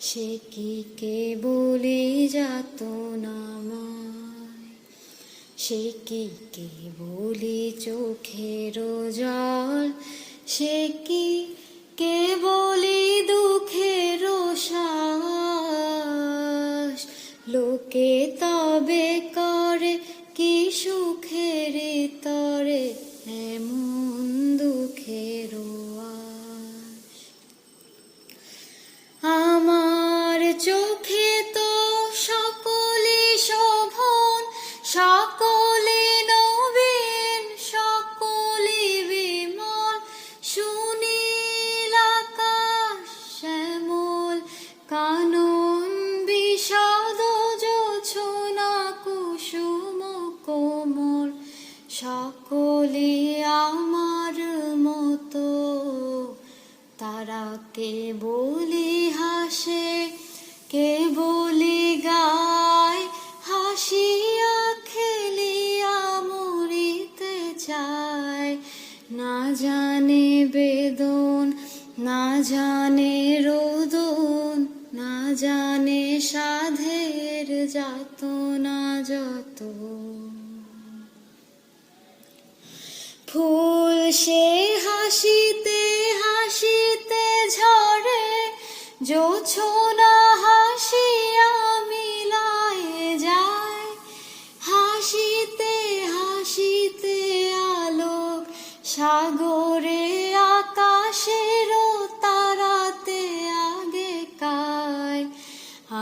সে কি কে বলি যাত নামায় সে কি কে বলি চোখের জল? সে কি কে বলি দুঃখের শ্বাস? লোকে তবে করে কি সকলে নবীন, সকলে বিমল। সুনীল শ্যামল, কানন বিষাদ জোছনা কুসুম কোমল। সকলে আমার মতো তারা কে বলি হাসে, কে চায়। না জানে বেদন, না জানে রোদন, না জানে সাধের যাত না যত ফুল সে হাসিতে হাসিতে ঝরে জোছনা সাগরে, আকাশের তারাতে আগে কায়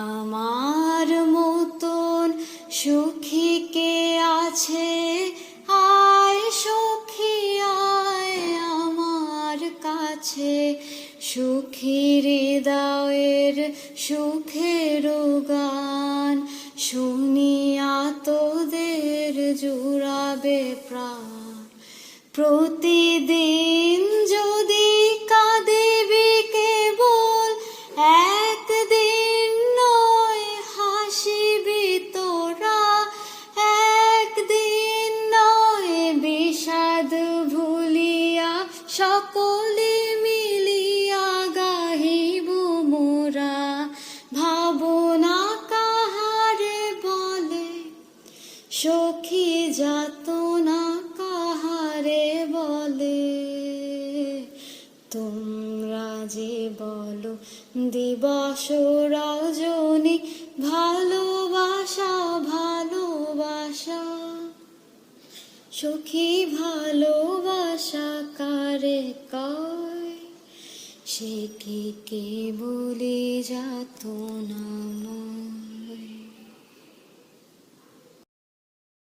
আমার মতন সুখী কে আছে? আয় সখী, আয় আমার কাছে। সুখী হৃদয়ের সুখের গান শুনিয়া তোদের জুড়াবে প্রাণ। প্রতিদিন যদি কাঁদিবি কেবল একদিন নয় হাসিবি তোরা একদিন নয় বিষাদ ভুলিয়া, সকলে মিলিয়া গাহিব মোরা। ভাবনা কাহারে বলে, সখী যাতনা তোমরা যে বলো দিবস রজনী, ভালোবাসা ভালোবাসা। সখী ভালোবাসা কারে কয়? সে কি কে বলে যাত না